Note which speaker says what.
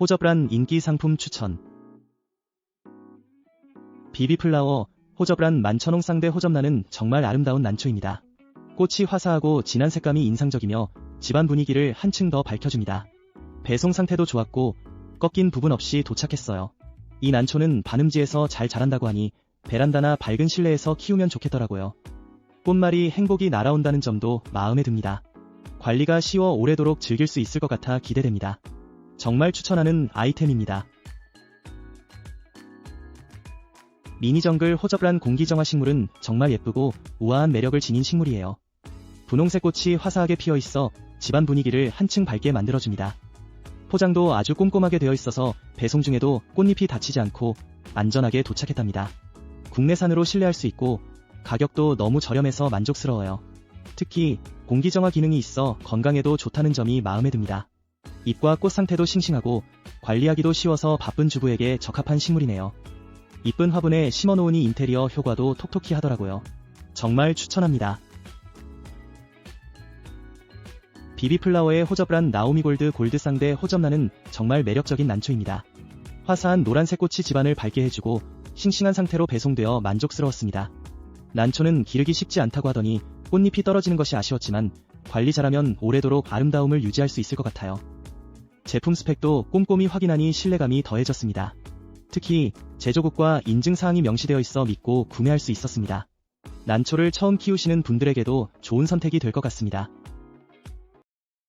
Speaker 1: 호접란 인기 상품 추천 비비플라워 호접란 만천홍 쌍대 호접란은 정말 아름다운 난초입니다. 꽃이 화사하고 진한 색감이 인상적이며 집안 분위기를 한층 더 밝혀줍니다. 배송 상태도 좋았고 꺾인 부분 없이 도착했어요. 이 난초는 반음지에서 잘 자란다고 하니 베란다나 밝은 실내에서 키우면 좋겠더라고요. 꽃말이 행복이 날아온다는 점도 마음에 듭니다. 관리가 쉬워 오래도록 즐길 수 있을 것 같아 기대됩니다. 정말 추천하는 아이템입니다. 미니 정글 호접란 공기정화 식물은 정말 예쁘고 우아한 매력을 지닌 식물이에요. 분홍색 꽃이 화사하게 피어 있어 집안 분위기를 한층 밝게 만들어줍니다. 포장도 아주 꼼꼼하게 되어 있어서 배송 중에도 꽃잎이 다치지 않고 안전하게 도착했답니다. 국내산으로 신뢰할 수 있고 가격도 너무 저렴해서 만족스러워요. 특히 공기정화 기능이 있어 건강에도 좋다는 점이 마음에 듭니다. 잎과 꽃 상태도 싱싱하고 관리하기도 쉬워서 바쁜 주부에게 적합한 식물이네요. 이쁜 화분에 심어놓으니 인테리어 효과도 톡톡히 하더라고요. 정말 추천합니다. 비비플라워의 호접란 나오미골드 골드쌍대 호접란은 정말 매력적인 난초입니다. 화사한 노란색 꽃이 집안을 밝게 해주고 싱싱한 상태로 배송되어 만족스러웠습니다. 난초는 기르기 쉽지 않다고 하더니 꽃잎이 떨어지는 것이 아쉬웠지만 관리 잘하면 오래도록 아름다움을 유지할 수 있을 것 같아요. 제품 스펙도 꼼꼼히 확인하니 신뢰감이 더해졌습니다. 특히 제조국과 인증사항이 명시되어 있어 믿고 구매할 수 있었습니다. 난초를 처음 키우시는 분들에게도 좋은 선택이 될 것 같습니다.